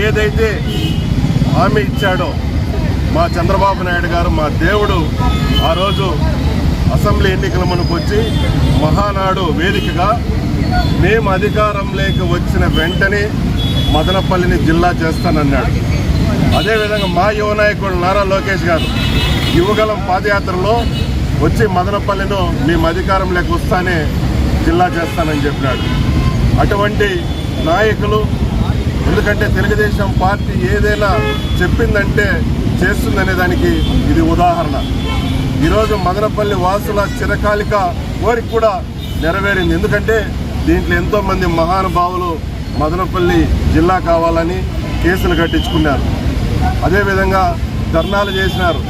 ఏదైతే హామీ ఇచ్చాడో మా చంద్రబాబు నాయుడు గారు మా దేవుడు ఆ రోజు అసెంబ్లీ ఎన్నికల మనకు వచ్చి మహానాడు వేదికగా మేము అధికారంలోకి వచ్చిన వెంటనే మదనపల్లిని జిల్లా చేస్తానన్నాడు. అదేవిధంగా మా యువ నాయకుడు నారా లోకేష్ గారు యువగలం పాదయాత్రలో వచ్చి మదనపల్లిను మేము అధికారంలోకి వస్తానే జిల్లా చేస్తానని చెప్పినాడు. అటువంటి నాయకులు ఎందుకంటే తెలుగుదేశం పార్టీ ఏదైనా చెప్పిందంటే చేస్తుందనే దానికి ఇది ఉదాహరణ. ఈరోజు మదనపల్లి వాసుల చిరకాలిక కోరిక కూడా నెరవేరింది. ఎందుకంటే దీంట్లో ఎంతోమంది మహానుభావులు మదనపల్లి జిల్లా కావాలని కేసులు కట్టించుకున్నారు. అదేవిధంగా ధర్నాలు చేసినారు.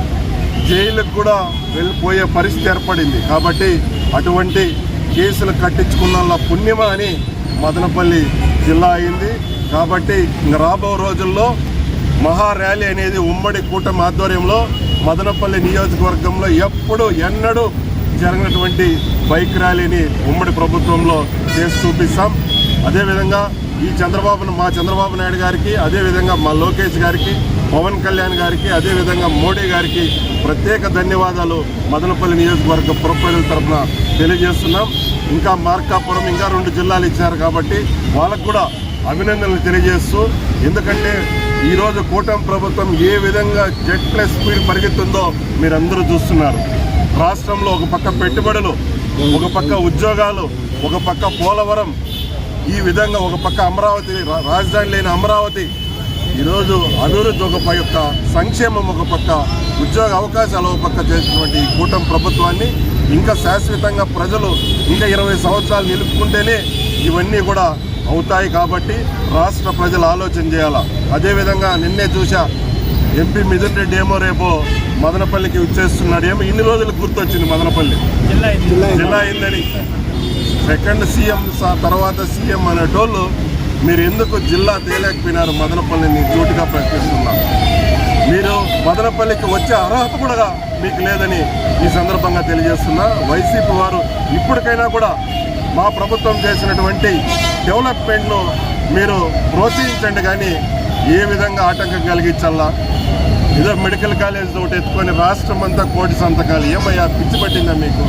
జైలుకు కూడా వెళ్ళిపోయే పరిస్థితి ఏర్పడింది. కాబట్టి అటువంటి కేసులు కట్టించుకున్న పుణ్యమా అని మదనపల్లి జిల్లా అయింది. కాబట్టి ఇంక రాబో రోజుల్లో మహా ర్యాలీ అనేది ఉమ్మడి కూటమి ఆధ్వర్యంలో మదనపల్లి నియోజకవర్గంలో ఎప్పుడు ఎన్నడూ జరిగినటువంటి బైక్ ర్యాలీని ఉమ్మడి ప్రభుత్వంలో చేసి చూపిస్తాం. అదేవిధంగా ఈ చంద్రబాబు మా చంద్రబాబు నాయుడు గారికి అదేవిధంగా మా లోకేష్ గారికి పవన్ కళ్యాణ్ గారికి అదేవిధంగా మోడీ గారికి ప్రత్యేక ధన్యవాదాలు మదనపల్లి నియోజకవర్గ ప్రొఫైల్ తరఫున తెలియజేస్తున్నాం. ఇంకా మార్కాపురం ఇంకా రెండు జిల్లాలు ఇచ్చారు కాబట్టి వాళ్ళకు కూడా అభినందనలు తెలియజేస్తూ ఎందుకంటే ఈరోజు కూటమి ప్రభుత్వం ఏ విధంగా జెట్ ప్లస్ స్పీడ్ పరిగెత్తుందో మీరందరూ చూస్తున్నారు. రాష్ట్రంలో ఒక పక్క పెట్టుబడులు ఒక పక్క ఉద్యోగాలు ఒక పక్క పోలవరం ఈ విధంగా ఒక పక్క అమరావతి రాజధాని లేని అమరావతి ఈరోజు అభివృద్ధి ఒక యొక్క సంక్షేమం ఒక పక్క ఉద్యోగ అవకాశాలు ఒక పక్క చేసినటువంటి కూటమి ప్రభుత్వాన్ని ఇంకా శాశ్వతంగా ప్రజలు ఇంకా ఇరవై సంవత్సరాలు నిలుపుకుంటేనే ఇవన్నీ కూడా అవుతాయి కాబట్టి రాష్ట్ర ప్రజలు ఆలోచన చేయాలా? అదేవిధంగా నిన్నే చూసా ఎంపీ మిథున్ రెడ్డి ఏమో రేపు మదనపల్లికి వచ్చేస్తున్నాడు ఏమో. ఇన్ని రోజులకు గుర్తొచ్చింది మదనపల్లి. జిల్లా అయిందని. సెకండ్ సీఎం తర్వాత సీఎం అనేటోళ్ళు మీరు ఎందుకు జిల్లా తేలేకపోయినారు మదనపల్లిని చోటుగా ప్రశ్నిస్తున్నా? మీరు మదనపల్లికి వచ్చే అర్హత కూడా మీకు లేదని ఈ సందర్భంగా తెలియజేస్తున్నా. వైసీపీ వారు ఇప్పటికైనా కూడా మా ప్రభుత్వం చేసినటువంటి డెవలప్మెంట్ను మీరు ప్రోత్సహించండి కానీ ఏ విధంగా ఆటంకం కలిగించాలా ఏదో మెడికల్ కాలేజ్ ఒకటి ఎత్తుకొని రాష్ట్రం అంతా కోటి సంతకాలు. ఏమయ్యా? పిచ్చి పట్టిందా మీకు?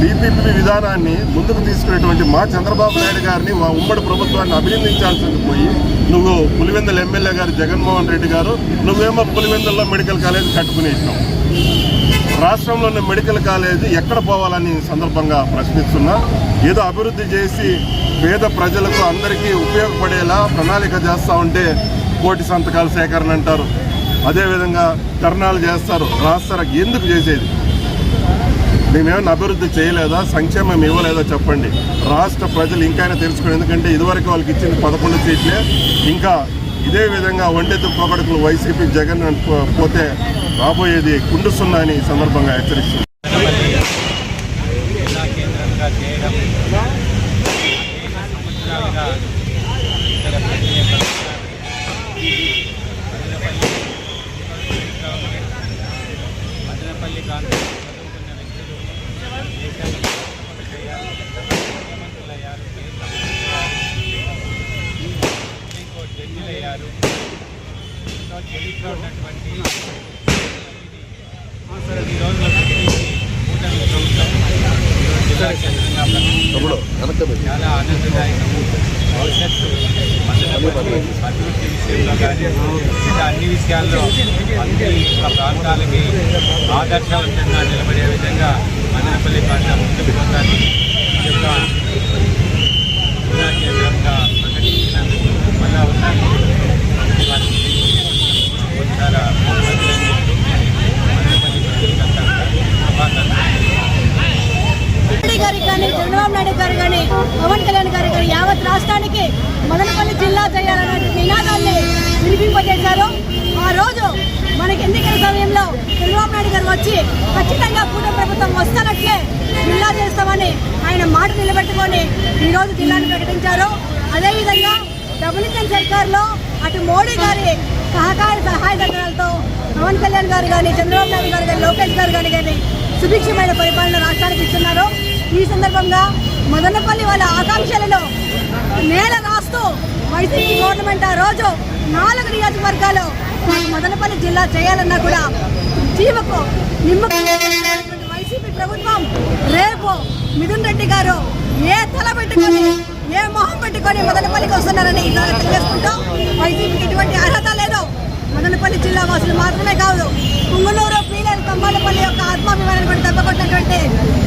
బీపీపీ విధానాన్ని ముందుకు తీసుకునేటువంటి మా చంద్రబాబు నాయుడు గారిని మా ఉమ్మడి ప్రభుత్వాన్ని అభినందించాల్సింది పోయి నువ్వు పులివెందుల ఎమ్మెల్యే గారు జగన్మోహన్ రెడ్డి గారు నువ్వేమో పులివెందుల్లో మెడికల్ కాలేజ్ కట్టుకునేసినావు రాష్ట్రంలో ఉన్న మెడికల్ కాలేజీ ఎక్కడ పోవాలని సందర్భంగా ప్రశ్నిస్తున్నా ఏదో అభివృద్ధి చేసి పేద ప్రజలకు అందరికీ ఉపయోగపడేలా ప్రణాళిక చేస్తూ ఉంటే కోటి సంతకాల సేకరణ అంటారు. అదేవిధంగా ధర్నాలు చేస్తారు. రాస్తారు? ఎందుకు చేసేది? మేమేమైనా అభివృద్ధి చేయలేదా? సంక్షేమం ఇవ్వలేదా చెప్పండి. రాష్ట్ర ప్రజలు ఇంకైనా తెలుసుకోండి ఎందుకంటే ఇదివరకు వాళ్ళకి ఇచ్చింది పదకొండు సీట్లే. ఇంకా ఇదే విధంగా వండెత్తు పొగడుకులు వైసీపీ జగన్ పోతే రాబోయేది కుండు సున్నా అని సందర్భంగా హెచ్చరిస్తుంది జిల్లా కేంద్రంగా చేయడం అనేక సంవత్సరాలుగా ఇక్కడ ప్రజల యొక్క మదనపల్లి మదనపల్లి ప్రాంతంలో చదువుకున్న వ్యక్తులు దేశానికి రాష్ట్రపతులయ్యారు, ముఖ్యమంత్రులయ్యారు, కేంద్ర మంత్రులయ్యారు, సుప్రీంకోర్టు జడ్జిలయ్యారు ఎంతో చరిత్ర ఉన్నటువంటి ఈ రోజున కూటమి ప్రభుత్వం చాలా ఆనందదాయకము. భవిష్యత్తు మదనపల్లి అభివృద్ధి విషయంలో కానీ ఇంకా అన్ని విషయాల్లో అన్ని ప్రాంతాలకి ఆదర్శవంతంగా నిలబడే విధంగా మదనపల్లి ప్రాంతం ముందుకు పోతాను ఈ యొక్క జిల్లా కేంద్రంగా ప్రకటించినందుకు మళ్ళా ఉన్నాను వారికి చాలా అభినందనలు. మదనపల్లి ప్రజలకంతా శుభాకాంక్షలు మోడీ గారికి కానీ చంద్రబాబు నాయుడు గారు కానీ పవన్ కళ్యాణ్ గారు కానీ యావత్ రాష్ట్రానికి మదనపల్లి జిల్లా చేయాలనే నినాదాన్ని చేశారో ఆ రోజు మనకి ఎన్నికల సమయంలో చంద్రబాబు నాయుడు గారు వచ్చి ఖచ్చితంగా కూటమి ప్రభుత్వం వస్తానట్లే జిల్లా చేస్తామని ఆయన మాట నిలబెట్టుకొని ఈరోజు జిల్లాను ప్రకటించారు. అదేవిధంగా డబుల్ ఇంజన్ సర్కార్లో అటు మోడీ గారి సహకార సహాయ సంఘాలతో పవన్ కళ్యాణ్ గారు కానీ చంద్రబాబు నాయుడు గారు కానీ లోకేష్ గారు కానీ కానీ సుభిక్షమైన పరిపాలన రాష్ట్రానికి ఇస్తున్నారు. ఈ సందర్భంగా మదనపల్లి వాళ్ళ ఆకాంక్షలలో నేల చేస్తూ వైసీపీ గవర్నమెంట్ ఆ రోజు నాలుగు నియోజకవర్గాలు మదనపల్లి జిల్లా చేయాలన్నా కూడా జీవకు నిమ్మకు వైసీపీ ప్రభుత్వం రేపు మిథున్ రెడ్డి గారు ఏ తల పెట్టుకొని ఏ మొహం పెట్టుకొని మదనపల్లికి వస్తున్నారని ఇవాళ తెలియజేసుకుంటూ. వైసీపీకి ఎటువంటి అర్హత మదనపల్లి జిల్లా వాసులు మాత్రమే కాదు పుంగనూరు పీలేరు కంబాలపల్లి యొక్క ఆత్మాభిమానాన్ని కూడా దెబ్బకొట్టినటువంటి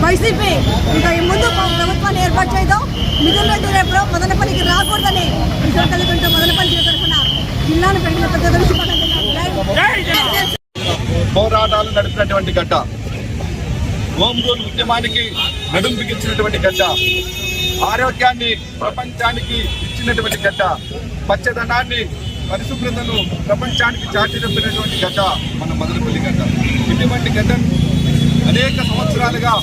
వైసీపీ ఇంకా ఈ ముందు ప్రభుత్వాన్ని ఏర్పాటు చేయడం మిథున్ రెడ్డి రేపు మదనపల్లికి రాకూడదని ఇంకా తెలుగుంటూ మదనపల్లి తరఫున జిల్లాను పెరిగిన పెద్ద పోరాటాలు నడిపినటువంటి గడ్డ. హోమ్ రూల్ ఉద్యమానికి నడుం బిగించినటువంటి గడ్డ. ఆరోగ్యాన్ని ప్రపంచానికి ఇచ్చినటువంటి గడ్డ. పచ్చదనాన్ని పరిశుభ్రతను ప్రపంచానికి చాటి చెప్పినటువంటి గడ్డ మన మదనపల్లి గడ్డ. ఇటువంటి గడ్డను అనేక సంవత్సరాలుగా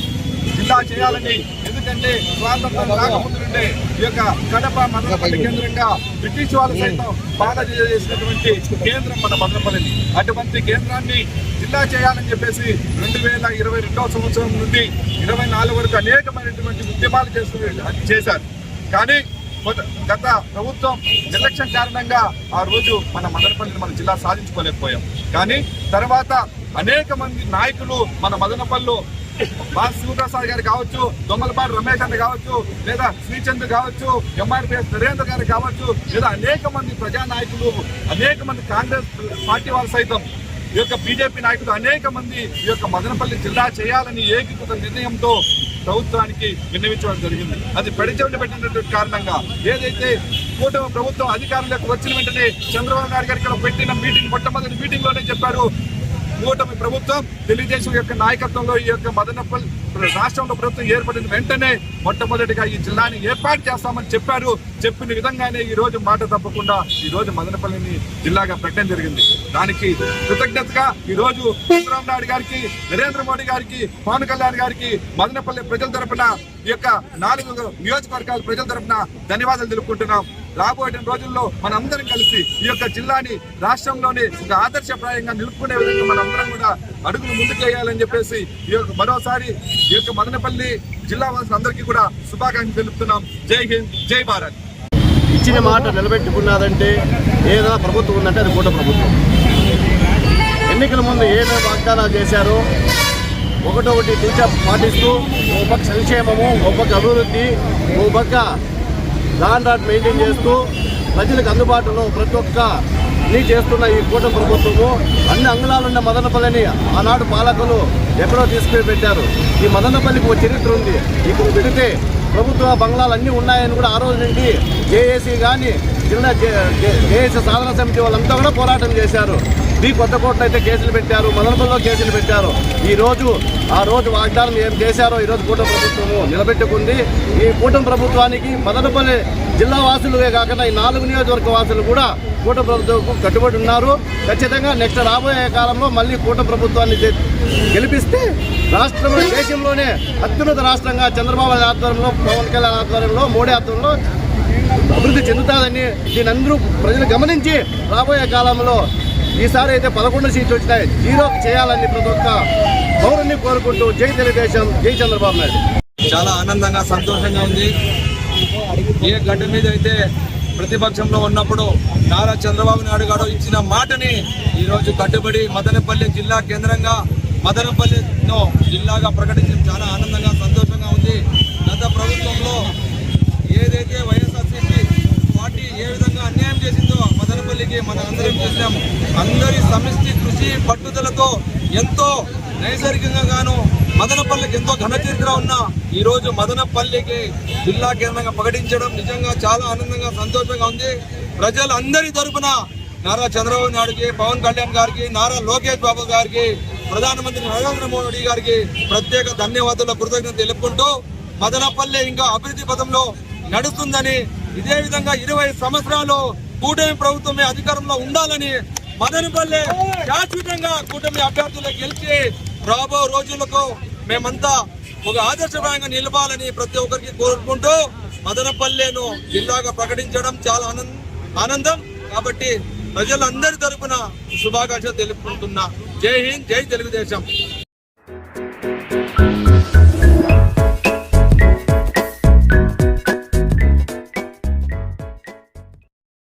జిల్లా చేయాలని ఎందుకంటే స్వాతంత్రం రాకముందు నుండే ఈ యొక్క కడప మదనపల్లి కేంద్రంగా బ్రిటిష్ వాళ్ళు సైతం బాధ చేసినటువంటి కేంద్రం మన మదనపల్లిని అటువంటి కేంద్రాన్ని జిల్లా చేయాలని చెప్పేసి రెండు వేల ఇరవై రెండవ సంవత్సరం నుండి ఇరవై నాలుగు వరకు అనేకమైనటువంటి ఉద్యమాలు చేస్తూ చేశారు. కానీ గత ప్రభుత్వం నిర్లక్ష్యం కారణంగా ఆ రోజు మన మదనపల్లిని మన జిల్లా సాధించుకోలేకపోయాం. కానీ తర్వాత అనేక మంది నాయకులు మన మదనపల్లిలో మా శివప్రసాద్ గారు కావచ్చు దొంగలపాటి రమేష్ అన్న కావచ్చు లేదా శ్రీచంద్ కావచ్చు ఎంఆర్పిఎస్ నరేంద్ర గారు కావచ్చు లేదా అనేక మంది ప్రజా నాయకులు అనేక మంది కాంగ్రెస్ పార్టీ వాళ్ళు సైతం ఈ యొక్క బీజేపీ నాయకులు అనేక మంది ఈ యొక్క మదనపల్లి జిల్లా చేయాలని ఏకీకృత నిర్ణయంతో ప్రభుత్వానికి విన్నవించడం జరిగింది. అది పెడిచెవిటి పెట్టినటువంటి కారణంగా ఏదైతే కూటమి ప్రభుత్వం అధికారంలోకి వచ్చిన వెంటనే చంద్రబాబు నాయుడు గారికి పెట్టిన మీటింగ్ మొట్టమొదటి మీటింగ్లోనే చెప్పారు. కూటమి ప్రభుత్వం తెలుగుదేశం యొక్క నాయకత్వంలో ఈ యొక్క మదనపల్లి రాష్ట్రంలో ప్రభుత్వం ఏర్పడిన వెంటనే మొట్టమొదటిగా ఈ జిల్లాని ఏర్పాటు చేస్తామని చెప్పారు. చెప్పిన విధంగానే ఈ రోజు మాట తప్పకుండా ఈ రోజు మదనపల్లిని జిల్లాగా పెట్టడం జరిగింది. దానికి కృతజ్ఞతగా ఈ రోజు చంద్రబాబు నాయుడు గారికి నరేంద్ర మోడీ గారికి పవన్ కళ్యాణ్ గారికి మదనపల్లి ప్రజల తరపున ఈ యొక్క నాలుగు నియోజకవర్గాల ప్రజల తరపున ధన్యవాదాలు తెలుపుకుంటున్నాం. రాబోయే రోజుల్లో మనందరం కలిసి ఈ యొక్క జిల్లాని రాష్ట్రంలోని ఒక ఆదర్శప్రాయంగా నిలుపుకునే విధంగా మనందరం కూడా అడుగులు ముందుకేయాలని చెప్పేసి ఈ యొక్క మరోసారి ఈ యొక్క మదనపల్లి జిల్లా వాసులందరికీ కూడా శుభాకాంక్షలు తెలుపుతున్నాం. జై హింద్ జై భారత్. ఇచ్చిన మాట నిలబెట్టుకున్నదంటే ఏదైనా ప్రభుత్వం ఉందంటే అది కూట ప్రభుత్వం. ఎన్నికల ముందు ఏదో వాగ్దానాలు చేశారో ఒకటొకటి టీచర్ పాటిస్తూ ఓ పక్క సంక్షేమము ఓ పక్క అభివృద్ధి ఓ పక్క దాని ఆర్డర్ మెయింటైన్ చేస్తూ ప్రజలకు అందుబాటులో ప్రతి ఒక్క నీ చేస్తున్న ఈ కూటమి ప్రభుత్వము అన్ని అంగుళాలున్న మదనపల్లిని ఆనాడు పాలకులు ఎక్కడో తీసుకుని పెట్టారు ఈ మదనపల్లికి ఒక చరిత్ర ఉంది. ఇక్కడ పెడితే ప్రభుత్వ బంగ్లాలు అన్నీ ఉన్నాయని కూడా ఆ రోజు నుండి జేఏసీ కానీ జిల్లా జేఏసీ సాధన సమితి వాళ్ళంతా కూడా పోరాటం చేశారు. బి కొత్త కోట్లు అయితే కేసులు పెట్టారు మదనపల్లిలో కేసులు పెట్టారు. ఈరోజు ఆ రోజు వాగ్దానం ఏం చేశారో ఈరోజు కూటమి ప్రభుత్వము నిలబెట్టుకుంది. ఈ కూటమి ప్రభుత్వానికి మదనపల్లి జిల్లా వాసులువే కాకుండా ఈ నాలుగు నియోజకవర్గ వాసులు కూడా కూటమి ప్రభుత్వం కట్టుబడి ఉన్నారు. ఖచ్చితంగా నెక్స్ట్ రాబోయే కాలంలో మళ్ళీ కూటమి ప్రభుత్వాన్ని గెలిపిస్తే రాష్ట్రంలో దేశంలోనే అత్యున్నత రాష్ట్రంగా చంద్రబాబు ఆధ్వర్యంలో పవన్ కళ్యాణ్ ఆధ్వర్యంలో మోడీ ఆధ్వర్యంలో అభివృద్ధి చెందుతాదని దీని అందరూ ప్రజలు గమనించి రాబోయే కాలంలో ఈసారి అయితే పదకొండు సీట్లు వచ్చినాయి. జీరో చేయాలని ప్రతి ఒక్క పౌరుని కోరుకుంటూ జై తెలుగుదేశం జై చంద్రబాబు నాయుడు. చాలా ఆనందంగా సంతోషంగా ఉంది. ఏ గడ్డ మీద అయితే ప్రతిపక్షంలో ఉన్నప్పుడు నారా చంద్రబాబు నాయుడు గారు ఇచ్చిన మాటని ఈరోజు కట్టుబడి మదనపల్లి జిల్లా కేంద్రంగా మదనపల్లిను జిల్లాగా ప్రకటించడం చాలా ఆనందంగా సంతోషంగా ఉంది. గత ప్రభుత్వంలో ఏదైతే వైఎస్ఆర్సీపీ పార్టీ ఏ విధంగా అన్యాయం చేసిందో మదనపల్లికి మనం అందరం చేసినాము అందరి సమిష్టి కృషి పట్టుదలతో ఎంతో నైసర్గికంగా గాను మదనపల్లికి ఎంతో ఘనచరిత్ర ఉన్న ఈరోజు మదనపల్లికి జిల్లా కేంద్రంగా ప్రకటించడం నిజంగా చాలా ఆనందంగా సంతోషంగా ఉంది. ప్రజలందరి తరపున నారా చంద్రబాబు నాయుడుకి పవన్ కళ్యాణ్ గారికి నారా లోకేష్ బాబు గారికి ప్రధానమంత్రి నరేంద్ర మోడీ గారికి ప్రత్యేక ధన్యవాదాలు కృతజ్ఞత తెలుపుకుంటూ మదనపల్లి ఇంకా అభివృద్ధి పథంలో నడుస్తుందని ఇదే విధంగా ఇరవై సంవత్సరాలు కూటమి ప్రభుత్వమే అధికారంలో ఉండాలని మదనపల్లె శాశ్వతంగా కూటమి అభ్యర్థులు గెలిచి రాబో రోజులకు మేమంతా ఒక ఆదర్శప్రాయంగా నిలవాలని ప్రతి ఒక్కరికి కోరుకుంటూ మదనపల్లెను జిల్లాగా ప్రకటించడం చాలా ఆనందం ఆనందం. కాబట్టి ప్రజలందరి తరపున శుభాకాంక్షలు తెలుపుకుంటున్నా. జై హింద్ జై తెలుగుదేశం.